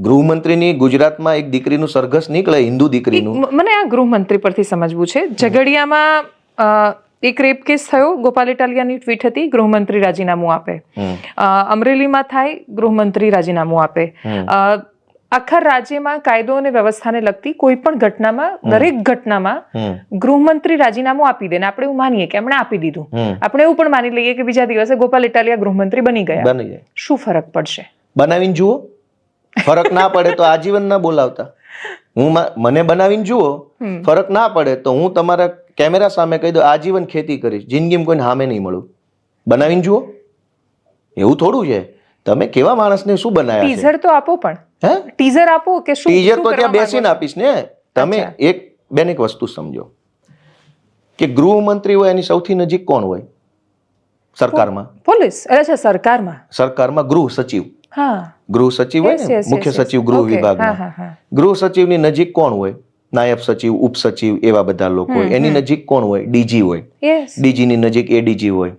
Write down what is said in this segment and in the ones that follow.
ગૃહમંત્રીની ગુજરાતમાં એક દીકરીનું સરઘસ નીકળે હિન્દુ દીકરીનું? મને આ ગૃહમંત્રી પરથી સમજવું છે. ઝઘડિયામાં એક રેપ કેસ થયો ગોપાલ ઇટાલિયાની ટ્વીટ હતી ગૃહમંત્રી રાજીનામું આપે. અમરેલીમાં થાય ગૃહમંત્રી રાજીનામું આપે. અ, આખા રાજ્યમાં કાયદો અને વ્યવસ્થાને લગતી કોઈ પણ ઘટનામાં દરેક ઘટનામાં ગૃહમંત્રી રાજીનામું આપી દે ને આપણે એવું માનીએ કે એમણે આપી દીધું. આપણે એવું પણ માની લઈએ કે બીજા દિવસે ગોપાલ ઇટાલિયા ગૃહમંત્રી બની ગયા. બની શું ફરક પડશે? બનાવીને જુઓ. ફરક ના પડે તો આજીવન ના બોલાવતા. હું મને બનાવીને જુઓ ફરક ના પડે તો હું તમારા કેમેરા સામે કહી દઉં આજીવન ખેતી કરીશ જિંદગીમાં કોઈને હામે નહીં મળું. બનાવીને જુઓ. એવું થોડું છે. તમે કેવા માણસને શું બનાવ્યા ટીઝર તો આપો પણ. હે? ટીઝર આપો કે શું ટીઝર તો ત્યાં બેસીને આપીશ ને. તમે એક બેન એક વસ્તુ સમજો. કે ગૃહમંત્રી હોય એની સૌથી નજીક કોણ હોય? સરકારમાં. પોલીસ. અચ્છા સરકારમાં. સરકારમાં ગૃહ સચિવ. હા. ગૃહ સચિવ હોય ને? મુખ્ય. સચિવ ગૃહ વિભાગના. ગૃહ સચિવની નજીક કોણ હોય? નાયબ સચિવ ઉપસચિવ એવા બધા લોકો હોય. એની નજીક કોણ હોય? ડીજી હોય. ડીજીની નજીક એડીજી હોય.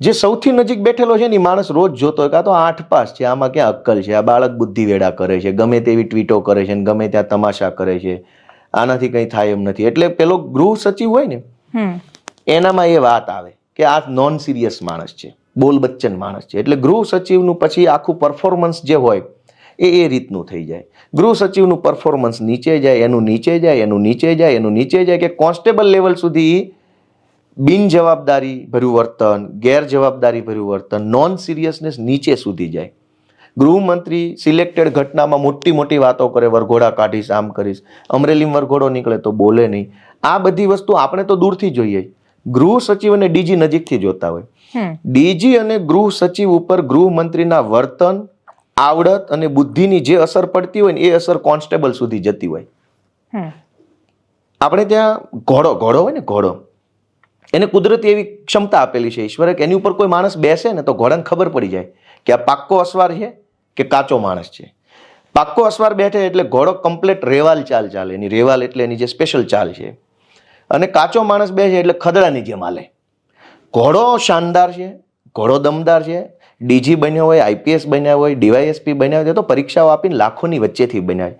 જે સૌથી નજીક બેઠેલો છે ને માણસ રોજ જોતો હોય કાં તો આઠ પાસ છે આમાં ક્યાં અક્કલ છે? આ બાળક બુદ્ધિ વેડા કરે છે ગમે તેવી ટ્વીટો કરે છે ને ગમે ત્યાં તમાશા કરે છે. આનાથી કંઈ થાય એમ નથી. એટલે પેલો ગૃહ સચિવ હોય ને એનામાં એ વાત આવે કે આ નોન સિરિયસ માણસ છે. બોલ બચ્ચન માણસ છે. એટલે ગૃહ સચિવનું પછી આખું પરફોર્મન્સ જે હોય, એ એ રીતનું થઈ જાય. ગૃહ સચિવનું પરફોર્મન્સ નીચે જાય, એનું નીચે જાય, એનું નીચે જાય, એનું નીચે જાય કે કોન્સ્ટેબલ લેવલ સુધી બિનજવાબદારી ભર્યું વર્તન ગેરજવાબદારી ભર્યું વર્તન નોન સિરિયસનેસ નીચે સુધી જાય. ગૃહમંત્રી સિલેક્ટેડ ઘટનામાં મોટી મોટી વાતો કરે, વરઘોડા કાઢીશ, આમ કરીશ, અમરેલીમાં વરઘોડો નીકળે તો બોલે નહીં. આ બધી વસ્તુ આપણે તો દૂરથી જોઈએ. ગૃહ સચિવ અને ડીજી નજીકથી જોતા હોય. ડીજી અને ગૃહ સચિવ ઉપર ગૃહમંત્રીના વર્તન આવડત અને બુદ્ધિની જે અસર પડતી હોય ને એ અસર કોન્સ્ટેબલ સુધી જતી હોય. આપણે ત્યાં ઘોડો ઘોડો હોય ને ઘોડો એને કુદરતી એવી ક્ષમતા આપેલી છે ઈશ્વરે કે એની ઉપર કોઈ માણસ બેસે ને તો ઘોડાને ખબર પડી જાય કે આ પાક્કો અસવાર છે કે કાચો માણસ છે. પાક્કો અસવાર બેઠે એટલે ઘોડો કમ્પ્લેટ રેવાલ ચાલ ચાલે. એની રેવાલ એટલે એની જે સ્પેશિયલ ચાલ છે. અને કાચો માણસ બેસે એટલે ખદડાની જેમ હાલે. ઘોડો શાનદાર છે ઘોડો દમદાર છે ડીજી બન્યો હોય આઈપીએસ બન્યા હોય ડીવાયએસપી બન્યા હોય તો પરીક્ષાઓ આપીને લાખોની વચ્ચેથી બન્યા છે.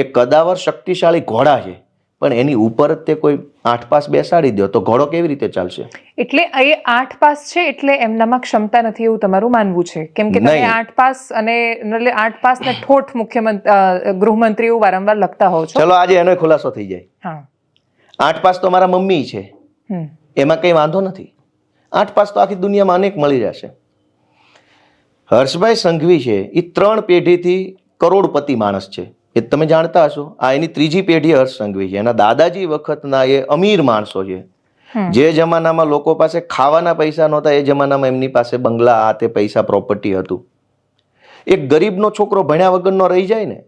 એ કદાવર શક્તિશાળી ઘોડા છે પણ એની ઉપર જ તે કોઈ આઠ પાસ બેસાડી દો તો ઘોડો કેવી રીતે ચાલશે? એટલે એ આઠ પાસ છે એટલે એમનામાં ક્ષમતા નથી એવું તમારું માનવું છે? કેમ કે તમે આઠ પાસ અને એટલે આઠ પાસ ને ઠોઠ મુખ્યમંત્રી ગૃહમંત્રીઓ વારંવાર લખતા હોવ છો. ચલો આજે એનો ખુલાસો થઈ જાય. હા. આઠ પાસ તો મારા મમ્મી છે. એમાં કંઈ વાંધો નથી. આઠ પાસ તો આખી દુનિયામાં અનેક મળી જશે. હર્ષભાઈ સંઘવી છે એ ત્રણ પેઢીથી કરોડપતિ માણસ છે. એ તમે જાણતા હશો આ એની ત્રીજી પેઢી હર્ષ સંઘવી છે. એના દાદાજી વખતના એ અમીર માણસો છે. જે જમાનામાં લોકો પાસે ખાવાના પૈસા નહોતા એ જમાનામાં એમની પાસે બંગલા આ તે પૈસા પ્રોપર્ટી હતું. એક ગરીબનો છોકરો ભણ્યા વગરનો રહી જાય ને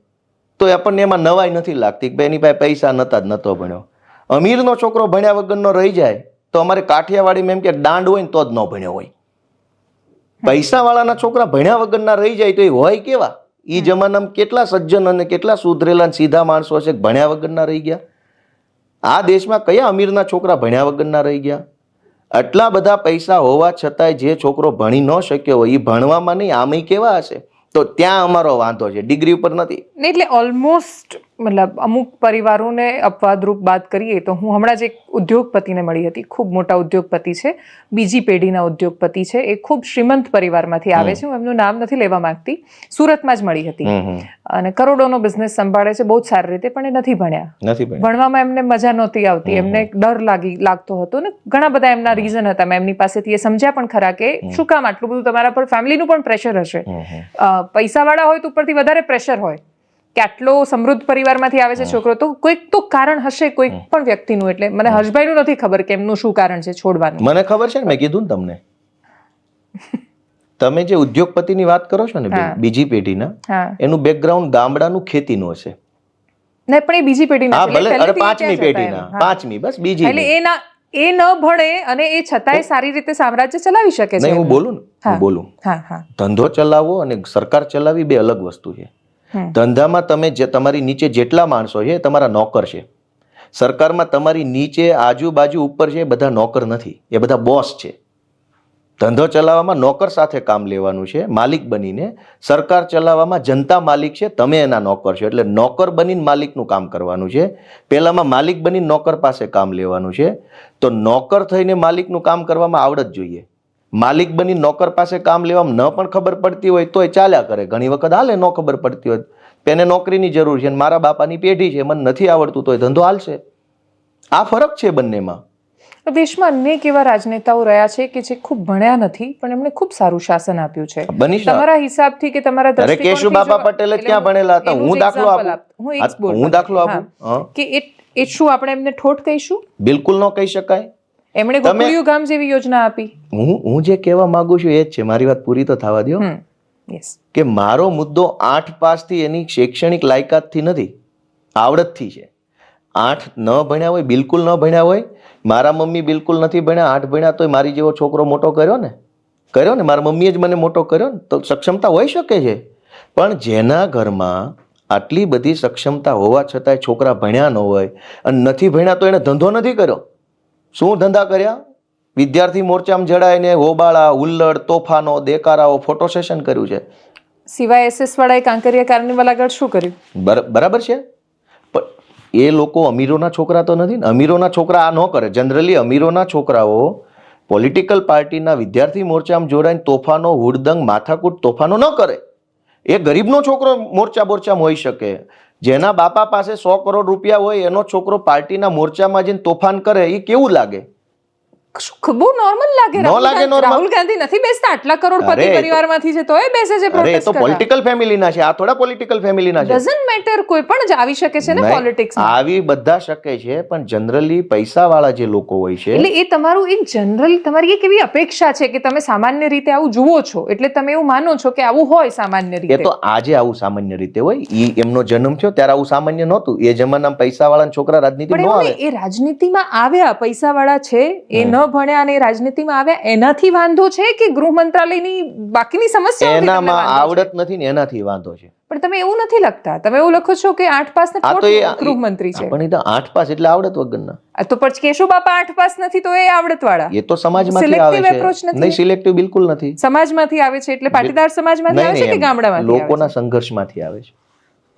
તો આપણને એમાં નવાઈ નથી લાગતી કે એની પાસે પૈસા નતા જ નતો ભણ્યો. અમીરનો છોકરો ભણ્યા વગરનો રહી જાય તો અમારે કાઠિયાવાડીમાં એમ કે દાંડ હોય ને તો જ ન ભણ્યો હોય. પૈસાવાળાના છોકરા ભણ્યા વગરના રહી જાય તો એ હોય કેવા? એ જમાનામાં કેટલા સજ્જન અને કેટલા સુધરેલા સીધા માણસો છે ભણ્યા વગરના રહી ગયા? આ દેશમાં કયા અમીરના છોકરા ભણ્યા વગરના રહી ગયા? આટલા બધા પૈસા હોવા છતાંય જે છોકરો ભણી ન શક્યો હોય એ ભણવામાં નહીં આમય કેવા હશે? તો ત્યાં અમારો વાંધો છે. ડિગ્રી ઉપર નથી. એટલે ઓલમોસ્ટ મતલબ અમુક પરિવારોને અપવાદરૂપ વાત કરીએ તો હું હમણાં જ એક ઉદ્યોગપતિને મળી હતી. ખૂબ મોટા ઉદ્યોગપતિ છે. બીજી પેઢીના ઉદ્યોગપતિ છે. એ ખૂબ શ્રીમંત પરિવારમાંથી આવે છે. હું એમનું નામ નથી લેવા માંગતી. સુરતમાં જ મળી હતી. અને કરોડોનો બિઝનેસ સંભાળે છે. બહુ જ સારી રીતે પણ એ નથી ભણ્યા. ભણવામાં એમને મજા નહોતી આવતી. એમને ડર લાગી લાગતો હતો. ને ઘણા બધા એમના રીઝન હતા. મેં એમની પાસેથી એ સમજ્યા પણ ખરા કે શું કામ આટલું બધું તમારા પર ફેમિલીનું પણ પ્રેશર હશે? પૈસાવાળા હોય તો ઉપરથી વધારે પ્રેશર હોય. કે આટલો સમૃદ્ધ પરિવારમાંથી આવે છે છોકરો તો કોઈક તો કારણ હશે કોઈક પણ વ્યક્તિનું એટલે. મને હર્ષભાઈનું નથી ખબર કે એમનું શું કારણ છે છોડવાનું. મને ખબર છે ને મેં કીધું ને તમને. તમે જે ઉદ્યોગપતિની વાત કરો છો ને. બીજી પેઢીના એનું બેકગ્રાઉન્ડ ગામડાનું ખેતીનું હશે. નહીં પણ એ બીજી પેઢી હા ભલે અરે પાંચમી પેઢીના પાંચમી બસ બીજી એટલે એ ના એ ન ભણે અને એ છતાંય સારી રીતે સામ્રાજ્ય ચલાવી શકે છે. હું બોલું ને હું બોલું. ધંધો ચલાવવો અને સરકાર ચલાવવી બે અલગ વસ્તુ છે. ધંધામાં તમે જે તમારી નીચે જેટલા માણસો છે તમારા નોકર છે. સરકારમાં તમારી નીચે આજુબાજુ ઉપર છે બધા નોકર નથી. એ બધા બોસ છે. ધંધો ચલાવવામાં નોકર સાથે કામ લેવાનું છે, માલિક બનીને. સરકાર ચલાવવામાં જનતા માલિક છે, તમે એના નોકર છો. એટલે નોકર બનીને માલિકનું કામ કરવાનું છે. પહેલામાં માલિક બનીને નોકર પાસે કામ લેવાનું છે. તો નોકર થઈને માલિકનું કામ કરવામાં આવડત જોઈએ. માલિક બની નોકર પાસે કામ લેવામાં ન પણ ખબર પડતી હોય તોય ચાલ્યા કરે. ઘણી વખત હાલે ન ખબર પડતી હોય. તેને નોકરીની જરૂર છે મારા બાપાની પેઢી છે મને નથી આવડતું તોય ધંધો હાલશે. આ ફરક છે બંનેમાં. દેશમાં અનેક એવા રાજનેતાઓ રહ્યા છે કે જે ખૂબ ભણ્યા નથી પણ એમણે ખૂબ સારું શાસન આપ્યું છે. તમારા હિસાબથી કે તમારા અરે દ્રષ્ટિકોણથી કેશુબાપા પટેલ ક્યાં ભણેલા હતા? હું દાખલો આપું? હું એ દાખલો. આપું. કે એ એ શું આપણે એમને ઠોઠ કહીશું? બિલકુલ ન કહી શકાય. એમણે ગોકુળિયું ગામ જેવી યોજના આપી. હું હું જે કહેવા માંગુ છું એ જ છે. મારી વાત પૂરી તો થવા દો યસ કે મારો મુદ્દો આઠ પાસથી એની શૈક્ષણિક લાયકાતથી નથી. આવડતથી છે. આઠ ન ભણ્યા હોય બિલકુલ ન ભણ્યા હોય મારા મમ્મી બિલકુલ નથી ભણ્યા આઠ ભણ્યા તોય મારી જેવો છોકરો મોટો કર્યો ને? કર્યો ને? મારા મમ્મીએ જ મને મોટો કર્યો ને? તો સક્ષમતા હોઈ શકે છે. પણ જેના ઘરમાં આટલી બધી સક્ષમતા હોવા છતાંય છોકરા ભણ્યા ન હોય અને નથી ભણ્યા તો એને ધંધો નથી કર્યો. શું ધંધા કર્યા? વિદ્યાર્થી મોરચામાં જડાઈને હોબાળા હુલ્લડ તોફાનો દેકારાઓ ફોટો સેશન કર્યું છે. સિવાય એસએસ વાળાએ કાંકરિયા કાર્નિવલ આગળ શું કર્યું? બર- બરાબર છે. પણ એ લોકો અમીરોના છોકરા તો નથી ને? અમીરોના છોકરા આ ન કરે. જનરલી અમીરોના છોકરાઓ પોલિટિકલ પાર્ટીના વિદ્યાર્થી મોરચામાં જોડાઈને તોફાનો હુડદંગ માથાકૂટ તોફાનો ન કરે. એ ગરીબનો છોકરો મોરચા બોરચામાં હોઈ શકે. જેના બાપા પાસે સો કરોડ રૂપિયા હોય, એનો છોકરો પાર્ટીના મોરચામાં જઈને તોફાન કરે એ કેવું લાગે? બહુ નોર્મલ લાગે ન લાગે ગાંધી- રાહુલ ગાંધી નથી બેસતા આટલા કરોડપતિ અરે, એ તો- પરિવારમાંથી છે તોય બેસે છે અરે તો કરવા. પોલિટિકલ ફેમિલીના છે. આ થોડા પોલિટિકલ ફેમિલીના છે. Doesn't matter કોઈ પણ જ આવી શકે છે ને પોલિટિક્સ આવી બધા શકે છે પણ જનરલી પૈસાવાળા જે લોકો હોય છે એટલે એ તમારું એક જનરલ તમારી એક એવી અપેક્ષા છે કે તમે સામાન્ય રીતે આવું જુઓ છો. એટલે તમે એવું માનો છો કે આવું હોય સામાન્ય એ રીતે. તો આજે આવું સામાન્ય રીતે હોય. ઈ એમનો જન્મ થયો ત્યારે આવું સામાન્ય નહોતું. એ જમાનામાં પૈસાવાળા છોકરા રાજનીતિ ન આવે. એ રાજનીતિમાં આવ્યા પૈસાવાળા છે એ ન ભણ્યા અને રાજનીતિમાં આવ્યા એનાથી વાંધો છે કે ગૃહ મંત્રાલયની બાકીની સમસ્યા એનામાં આવડત નથી ને એનાથી વાંધો છે. પણ તમે એવું નથી લખતા. તમે એવું લખો છો કે આઠ પાસ ને તો એ ગૃહમંત્રી છે. પણ એ તો આઠ પાસ એટલે આવડત વગરના. તો પછી કેશુ બાપા આઠ પાસ નથી તો એ આવડત વાળા એ તો સમાજમાંથી આવે છે. નહીં સિલેક્ટિવ બિલકુલ નથી. સમાજમાંથી આવે છે એટલે પાટીદાર સમાજમાંથી આવે છે કે. ગામડામાંથી લોકોના સંઘર્ષમાંથી આવે છે.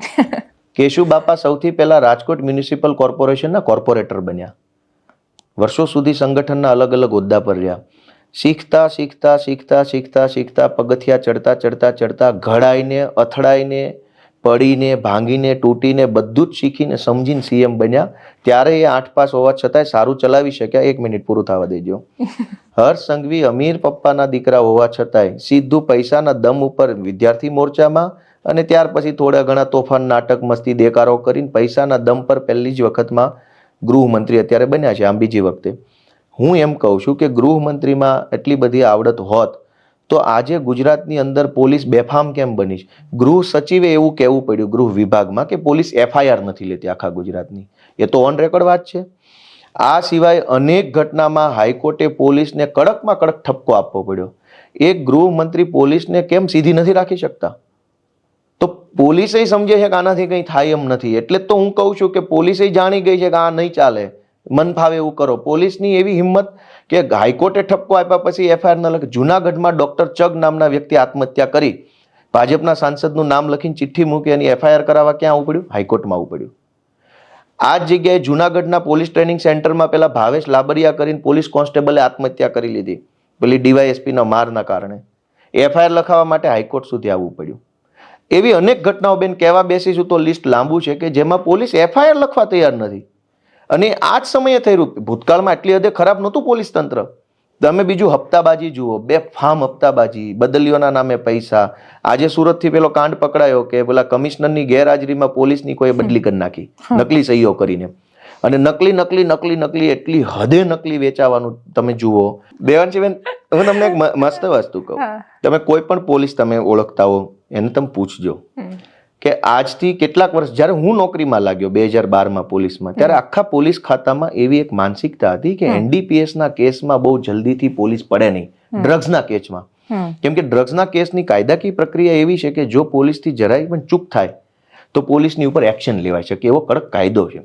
કેશુ બાપા સૌથી પહેલા રાજકોટ મ્યુનિસિપલ કોર્પોરેશનના કોર્પોરેટર બન્યા. વર્ષો સુધી સંગઠનના અલગ અલગ હોદ્દા પર રહ્યા. શીખતા શીખતા શીખતા શીખતા શીખતા પગથિયા ચડતા ચડતા ચડતા ઘડાઈને અથડાઈને પડીને ભાંગીને તૂટીને બધું જ શીખીને સમજીને સીએમ બન્યા. ત્યારે એ આઠ પાસ હોવા છતાંય સારું ચલાવી શક્યા. એક મિનિટ પૂરું થવા દેજો. હર્ષ સંઘવી અમીર પપ્પાના દીકરા હોવા છતાંય સીધું પૈસાના દમ ઉપર વિદ્યાર્થી મોરચામાં અને ત્યાર પછી થોડા ઘણા તોફાન નાટક મસ્તી દેકારો કરીને પૈસાના દમ પર પહેલી જ વખતમાં ગૃહમંત્રી અત્યારે બન્યા છે આમ બીજી વખતે. હું એમ કહું છું કે ગૃહમંત્રીમાં એટલી બધી આવડત હોત તો આજે ગુજરાતની અંદર પોલીસ બેફામ કેમ બની ગૃહ સચિવે એવું કહેવું પડ્યું ગૃહ વિભાગમાં કે પોલીસ એફઆઈઆર નથી લેતી આખા ગુજરાતની. એ તો ઓન રેકોર્ડ વાત છે. આ સિવાય અનેક ઘટનામાં હાઈકોર્ટે પોલીસને કડકમાં કડક ઠપકો આપવો પડ્યો. એક ગૃહમંત્રી પોલીસને કેમ સીધી નથી રાખી શકતા? તો પોલીસે સમજે છે કે આનાથી કંઈ થાય એમ નથી. એટલે તો હું કહું છું કે પોલીસે જાણી ગઈ છે કે આ નહીં ચાલે. મન ફાવે એવું કરો. પોલીસની એવી હિંમત કે હાઈકોર્ટે ઠપકો આપ્યા પછી એફઆઈઆર ન લખે જુનાગઢમાં ડોક્ટર ચગ નામના વ્યક્તિ આત્મહત્યા કરી. ભાજપના સાંસદનું નામ લખીને ચિઠ્ઠી મૂકી અને એફઆઈઆર કરાવવા ક્યાં આવવું પડ્યું હાઈકોર્ટમાં આવવું પડ્યું આ જગ્યાએ જુનાગઢના પોલીસ ટ્રેનિંગ સેન્ટરમાં પેલા ભાવેશ લાબરિયા કરીને પોલીસ કોન્સ્ટેબલે આત્મહત્યા કરી લીધી. પેલી ડીવાયએસપીના મારના કારણે. એફઆઈઆર લખાવવા માટે હાઈકોર્ટ સુધી આવવું પડ્યું. એવી અનેક ઘટનાઓ બેન કહેવા બેસીશું તો લિસ્ટ લાંબુ છે કે જેમાં પોલીસ એફઆઈઆર લખવા તૈયાર નથી. અને આ જ સમયે થઈ ભૂતકાળમાં એટલી હદે ખરાબ નહોતું પોલીસ તંત્ર. તમે બીજું હપ્તાબાજી જુઓ બે ફામ હપ્તાબાજી બદલીઓના નામે પૈસા. આજે સુરતથી પેલો કાંડ પકડાયો કે પેલા કમિશનરની ગેરહાજરીમાં પોલીસની કોઈ બદલી કરી નાખી નકલી સહીઓ કરીને. અને નકલી નકલી નકલી નકલી એટલી હદે નકલી વેચાવાનું તમે જુઓ. દેવાંશીબેન હું તમને એક મસ્ત વસ્તુ કહું. તમે કોઈ પણ પોલીસ તમે ઓળખતા હો એને તમે પૂછજો. કે આજથી કેટલાક વર્ષ જ્યારે હું નોકરીમાં લાગ્યો બે હજાર બારમાં પોલીસમાં ત્યારે આખા પોલીસ ખાતામાં એવી એક માનસિકતા હતી કે એનડીપીએસના કેસમાં બહુ જલ્દીથી પોલીસ પડે નહીં. ડ્રગ્સના કેસમાં. કેમ કે ડ્રગ્સના કેસની કાયદાકીય પ્રક્રિયા એવી છે કે જો પોલીસથી જરાય પણ ચૂક થાય તો પોલીસની ઉપર એક્શન લેવાય શકે એવો કડક કાયદો છે.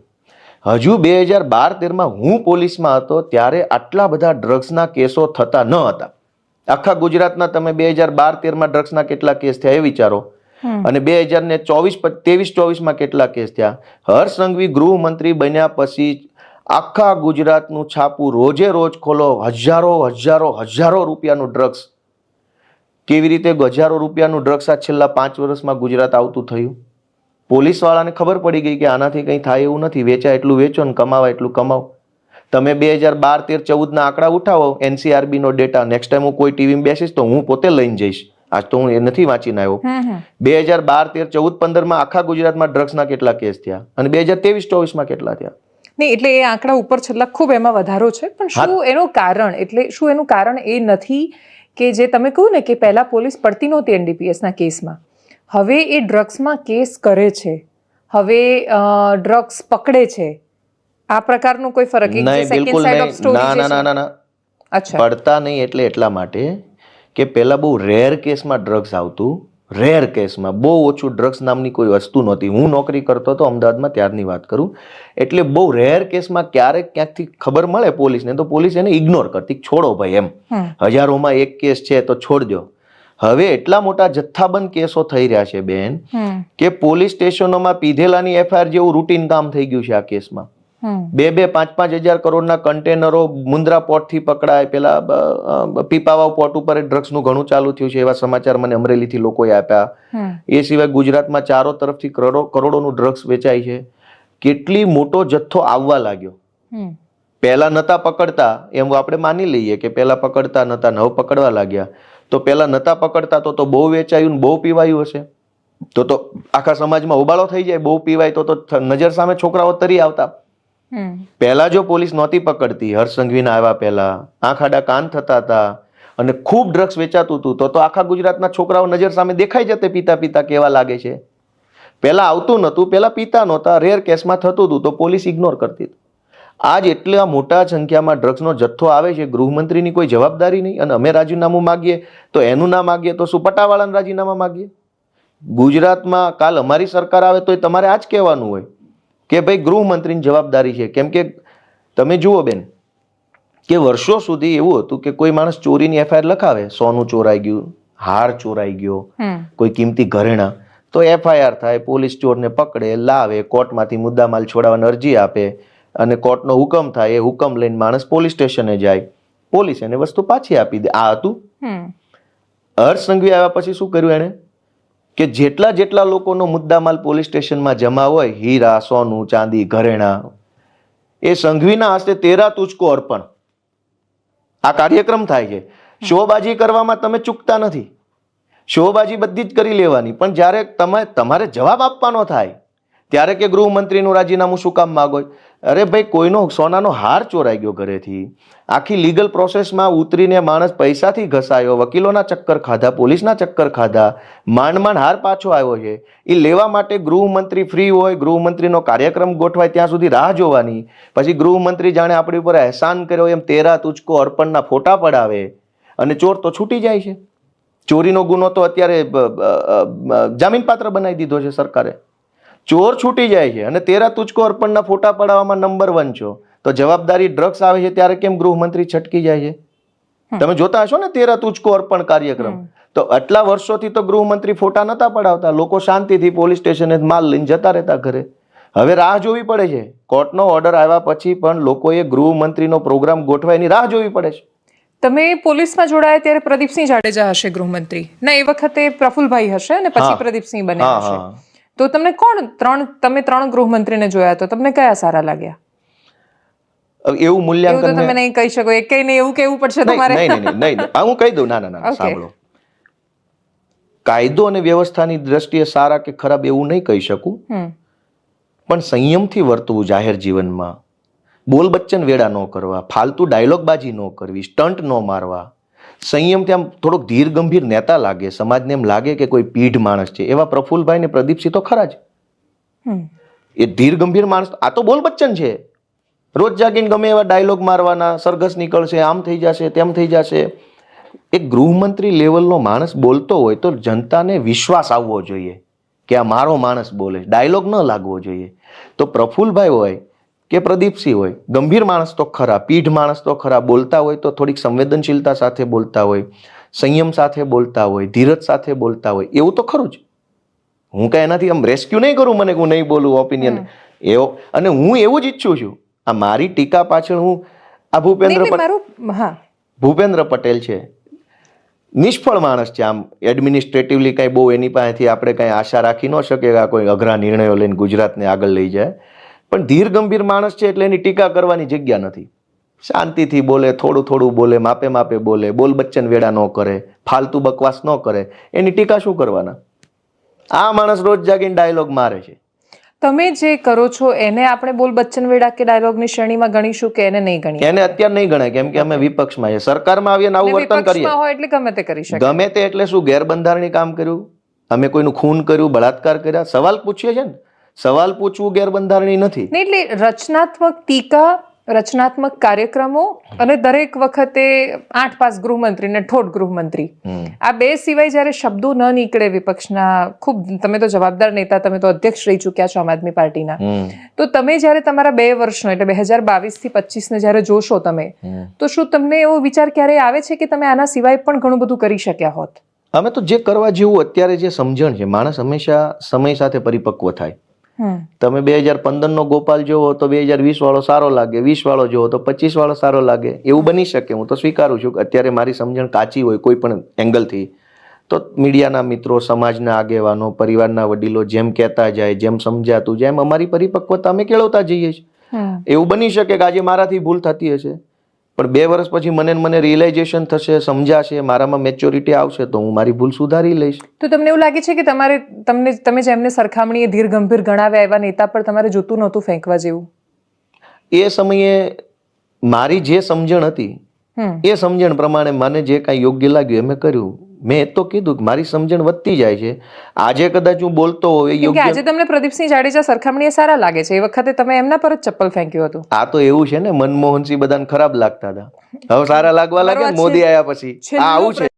હજુ બે હજાર બાર તેરમાં હું પોલીસમાં હતો ત્યારે આટલા બધા ડ્રગ્સના કેસો થતા ન હતા. આખા ગુજરાતના તમે બે હજાર બાર તેરમાં ડ્રગ્સના કેટલા કેસ થયા એ વિચારો. અને બે હજાર ને ચોવીસ ત્રેવીસ ચોવીસમાં કેટલા કેસ થયા? હર્ષ સંઘવી ગૃહમંત્રી બન્યા પછી આખા ગુજરાતનું છાપું રોજે રોજ ખોલો. હજારો હજારો હજારો રૂપિયાનું ડ્રગ્સ કેવી રીતે હજારો રૂપિયાનું ડ્રગ્સ આ છેલ્લા પાંચ વર્ષમાં ગુજરાત આવતું થયું? પોલીસવાળાને ખબર પડી ગઈ કે આનાથી કંઈ થાય એવું નથી. વેચાય એટલું વેચો ને કમાવા એટલું કમાવો. તમે બે હજાર બાર તેર ચૌદના આંકડા ઉઠાવો એનસીઆરબીનો નો ડેટા. નેક્સ્ટ ટાઈમ હું કોઈ ટીવીમાં બેસીશ તો હું પોતે લઈને જઈશ. આજ તો હું એ નથી વાંચીને આવ્યો. બે હજાર બાર તેર ચૌદ પંદરમાં આખા ગુજરાતમાં ડ્રગ્સના કેટલા કેસ થયા? અને બે હજાર ત્રેવીસ ચોવીસમાં કેટલા થયા? નહીં એટલે એ આંકડા ઉપર છેલ્લા ખૂબ એમાં વધારો છે. પણ શું એનું કારણ? એટલે શું એનું કારણ એ નથી કે જે તમે કહ્યું ને કે પહેલા પોલીસ પડતી નહોતી એનડીપીએસના કેસમાં. હવે એ ડ્રગ્સમાં કેસ કરે છે. હવે ડ્રગ્સ પકડે છે. આ પ્રકારનો કોઈ ફરક નહીં. બિલકુલ નહીં. ના ના ના ના અચ્છા. પડતા નહીં એટલે એટલા માટે કે પહેલા બહુ રેર કેસમાં ડ્રગ્સ આવતું રેર કેસમાં બહુ ઓછું ડ્રગ્સ નામની કોઈ વસ્તુ નહોતી. હું નોકરી કરતો હતો અમદાવાદમાં ત્યારની વાત કરું. એટલે બહુ રેર કેસમાં ક્યારેક ક્યાંકથી ખબર મળે પોલીસને તો પોલીસ એને ઇગ્નોર કરતી છોડો ભાઈ એમ. હજારોમાં એક કેસ છે તો છોડ દો હવે એટલા મોટા જથ્થાબંધ કેસો થઈ રહ્યા છે બેન કે પોલીસ સ્ટેશનોમાં પીધેલાની એફઆઈઆર જેવું રૂટીન કામ થઈ ગયું છે આ કેસમાં. બે બે પાંચ પાંચ હજાર કરોડના કન્ટેનરો મુન્દ્રા પોર્ટથી પકડાય. પેલા પીપાવાવ પોર્ટ ઉપર ડ્રગ્સનું ઘણું ચાલુ થયું છે એવા સમાચાર મને અમરેલીથી લોકોએ આપ્યા. એ સિવાય ગુજરાતમાં ચારો તરફથી કરોડો કરોડોનું ડ્રગ્સ વેચાય છે. કેટલી મોટો જથ્થો આવવા લાગ્યો. પહેલા નતા પકડતા એમ આપણે માની લઈએ કે પહેલા પકડતા નતા નવ પકડવા લાગ્યા. તો પહેલા નતા પકડતા તો તો બહુ વેચાયું ને બહુ પીવાયું હશે. તો તો આખા સમાજમાં ઉબાળો થઈ જાય બહુ પીવાય તો તો નજર સામે છોકરાઓ તરી આવતા. પહેલા જો પોલીસ નહોતી પકડતી, હર્ષ સંઘવીના આવ્યા પહેલા, આંખ આડા કાન થતા હતા અને ખૂબ ડ્રગ્સ વેચાતું હતું, તો તો આખા ગુજરાતના છોકરાઓ નજર સામે દેખાઈ જતે પીતા પીતા કેવા લાગે છે? પહેલાં આવતું નહોતું પહેલાં પીતા નહોતા રેર કેસમાં થતું હતું, તો પોલીસ ઇગ્નોર કરતી હતી. આજ એટલા મોટા સંખ્યામાં ડ્રગ્સનો જથ્થો આવે છે, ગૃહમંત્રીની કોઈ જવાબદારી નહીં, અને અમે રાજીનામું માગીએ, તો એનું ના માગીએ, તો શું પટાવાળાને રાજીનામા માગીએ? ગુજરાતમાં કાલ અમારી સરકાર આવે તો તમારે આ જ કહેવાનું હોય. કે ભાઈ ગૃહમંત્રીની જવાબદારી છે. કેમ કે તમે જુઓ બેન કે વર્ષો સુધી એવું હતું કે કોઈ માણસ ચોરીની એફઆઈઆર લખાવે સોનું ચોરાઈ ગયું હાર ચોરાઈ ગયો કોઈ કિંમતી ઘરેણા તો એફઆઈઆર થાય પોલીસ ચોરને પકડે લાવે કોર્ટમાંથી મુદ્દામાલ છોડાવવાની અરજી આપે અને કોર્ટનો હુકમ થાય એ હુકમ લઈને માણસ પોલીસ સ્ટેશને જાય પોલીસ એને વસ્તુ પાછી આપી દે. આ હતું. હર્ષ સંઘવી આવ્યા પછી શું કર્યું એણે? કે જેટલા જેટલા લોકોનો મુદ્દામાલ પોલીસ સ્ટેશનમાં જમા હોય, હીરા, સોનું, ચાંદી, ઘરેણા, એ સંઘવીના હસ્તે તેરા તુચકો અર્પણ. આ કાર્યક્રમ થાય છે. શોબાજી કરવામાં તમે ચૂકતા નથી. શોબાજી બધી જ કરી લેવાની. પણ જ્યારે તમે, તમારે જવાબ આપવાનો થાય ત્યારે કે ગૃહમંત્રીનું રાજીનામું શું કામ માગો? અરે ભાઈ, કોઈનો સોનાનો હાર ચોરાઈ ગયો ઘરેથી. આખી લીગલ પ્રોસેસમાં ઉતરીને માણસ પૈસાથી ઘસાયો, વકીલોના ચક્કર ખાધા, પોલીસના ચક્કર ખાધા માંડ માંડ હાર પાછો આવ્યો છે. એ લેવા માટે ગૃહમંત્રી ફ્રી હોય, ગૃહમંત્રીનો કાર્યક્રમ ગોઠવાય ત્યાં સુધી રાહ જોવાની. પછી ગૃહમંત્રી જાણે આપણી ઉપર અહેસાન કર્યો, એમ તેરા તુચકો અર્પણના ફોટા પડાવે. અને ચોર તો છૂટી જાય છે. ચોરીનો ગુનો તો અત્યારે જામીનપાત્ર બનાવી દીધો છે સરકારે. ચોર છૂટી જાય છે અને તેરા તુચકો અર્પણના ફોટા પડાવવામાં નંબર વન છો. તો જવાબદારી ડ્રગ્સ આવે છે ત્યારે કેમ ગૃહમંત્રી છટકી જાય છે? તમે જોતા હશો ને તેરા તુચકો અર્પણ કાર્યક્રમ. તો આટલા વર્ષોથી તો ગૃહમંત્રી ફોટા નતા પડાવતા. લોકો શાંતિથી પોલીસ સ્ટેશને માલ લઈને જતા રહેતા ઘરે. હવે રાહ જોવી પડે છે. કોર્ટનો ઓર્ડર આવ્યા પછી પણ લોકોએ ગૃહમંત્રીનો પ્રોગ્રામ ગોઠવાય એની રાહ જોવી પડે છે. તમે પોલીસમાં જોડાયા ત્યારે પ્રદીપસિંહ જાડેજા હશે ગૃહમંત્રી. ના એ વખતે પ્રફુલભાઈ હશે અને પછી પ્રદીપસિંહ બન્યા હશે. તો તમને કોણ ત્રણ તમે ત્રણ ગૃહમંત્રીને જોયા તો તમને કયા સારા લાગ્યા? એવું મૂલ્યાંકન તમે નહીં કહી શકો. એક નહીં એવું કેવું પડશે તમારે? નહીં નહીં નહીં નહીં. હું કહી દઉં. ના ના ના સાંભળો. કાયદો અને વ્યવસ્થાની દ્રષ્ટિએ સારા કે ખરાબ એવું નહીં કહી શકું. પણ સંયમથી વર્તવું જાહેર જીવનમાં. બોલ બચ્ચન વેડા ન કરવા ફાલતુ ડાયલોગબાજી ન કરવી સ્ટન્ટ ન મારવા સંયમથી ત્યાં થોડોક ધીર ગંભીર નેતા લાગે સમાજને એમ લાગે કે કોઈ પીઢ માણસ છે. એવા પ્રફુલભાઈ ને પ્રદીપસિંહ તો ખરા જ. એ ધીર ગંભીર માણસ આ તો બોલ બચ્ચન છે. રોજ જાગીને ગમે એવા ડાયલોગ મારવાના સરઘસ નીકળશે આમ થઈ જશે તેમ થઈ જશે. એક ગૃહમંત્રી લેવલનો માણસ બોલતો હોય તો જનતાને વિશ્વાસ આવવો જોઈએ કે આ મારો માણસ બોલે ડાયલોગ ન લાગવો જોઈએ. તો પ્રફુલભાઈ હોય કે પ્રદીપસિંહ હોય. ગંભીર માણસ તો ખરા પીઢ માણસ તો ખરા બોલતા હોય તો થોડીક સંવેદનશીલતા સાથે બોલતા હોય સંયમ સાથે બોલતા હોય ધીરજ સાથે બોલતા હોય એવું તો ખરું જ. હું કાંઈ એનાથી આમ રેસ્ક્યુ નહીં કરું મને હું નહીં બોલું ઓપિનિયન એવો અને હું એવું જ ઈચ્છું છું. આ મારી ટીકા પાછળ હું આ ભૂપેન્દ્ર ભૂપેન્દ્ર પટેલ છે. નિષ્ફળ માણસ છે. આમ એડમિનિસ્ટ્રેટિવલી કાંઈ બહુ એની પાસેથી આપણે કાંઈ આશા રાખી ન શકીએ કે આ કોઈ અઘરા નિર્ણયો લઈને ગુજરાતને આગળ લઈ જાય. પણ ધીર ગંભીર માણસ છે એટલે એની ટીકા કરવાની જગ્યા નથી. શાંતિથી બોલે થોડું થોડું બોલે માપે માપે બોલે બોલ બચ્ચન વેડા ન કરે ફાલતુ બકવાસ ન કરે. એની ટીકા શું કરવાના? આ માણસ રોજ જાગીને ડાયલોગ મારે છે. તમે જે કરો છો એને આપણે બોલ બચ્ચન વેડા કે ડાયલોગની શ્રેણીમાં ગણીશું કે એને નહીં ગણીએ? એને અત્યારે નહીં ગણાય કેમ કે અમે વિપક્ષમાં છે સરકારમાં આવીએ આવું વર્તન કરીએ. હોય એટલે ગમે તે કરી શકે. ગમે તે એટલે શું ગેરબંધારણી કામ કર્યું? અમે કોઈનું ખૂન કર્યું બળાત્કાર કર્યા? સવાલ પૂછીએ છે ને? સવાલ પૂછવું ગેરબંધારણી નથી. એટલે રચનાત્મક ટીકા રચનાત્મક કાર્યક્રમો અને દરેક વખતે આઠ પાસ ગૃહમંત્રી ને ઠોઠ ગૃહમંત્રી. આ બે સિવાય જ્યારે શબ્દો ન નીકળે વિપક્ષના ખૂબ તમે તો જવાબદાર નેતા તમે તો અધ્યક્ષ રહી ચૂક્યા છો આમ આદમી પાર્ટીના. તો તમે જ્યારે તમારા બે વર્ષનો એટલે બે હજાર બાવીસથી પચીસ ને જ્યારે જોશો તમે તો શું તમને એવો વિચાર ક્યારેય આવે છે કે તમે આના સિવાય પણ ઘણું બધું કરી શક્યા હોત? અમે તો જે કરવા જેવું અત્યારે જે સમજણ છે માણસ હંમેશા સમય સાથે પરિપક્વ થાય. તમે બે હજાર પંદરનો ગોપાલ જોવો તો બે હજાર વીસ વાળો સારો લાગે વીસ વાળો જોવો તો પચીસ વાળો સારો લાગે એવું બની શકે હું તો સ્વીકારું છું કે અત્યારે મારી સમજણ કાચી હોય કોઈ પણ એંગલથી તો મીડિયાના મિત્રો સમાજના આગેવાનો પરિવારના વડીલો જેમ કહેતા જાય જેમ સમજાતું જાય એમ અમારી પરિપક્વતા અમે કેળવતા જઈએ છીએ. એવું બની શકે કે આજે મારાથી ભૂલ થતી હશે. પણ બે વર્ષ પછી મને મને રિયલાઇઝેશન થશે સમજાશે મારામાં મેચ્યોરિટી આવશે તો હું મારી ભૂલ સુધારી લઈશ. તો તમને એવું લાગે છે કે તમારે તમને તમે જેમને સરખામણીએ ધીર ગંભીર ગણાવ્યા એવા નેતા પર તમારે જોતું નહોતું ફેંકવા જેવું? એ સમયે મારી જે સમજણ હતી એ સમજણ પ્રમાણે મને જે કાંઈ યોગ્ય લાગ્યું એ મેં કર્યું. મેં તો કીધું કે મારી સમજણ વધતી જાય છે. આજે કદાચ હું બોલતો હોય યોગ્ય આજે તમને પ્રદીપસિંહ જાડેજા સરખામણીએ સારા લાગે છે. એ વખતે તમે એમના પર જ ચપ્પલ ફેંક્યું હતું. આ તો એવું છે ને મનમોહનસિંહ બધાને ખરાબ લાગતા હતા. હવે સારા લાગવા લાગે મોદી આવ્યા પછી. આ આવું છે.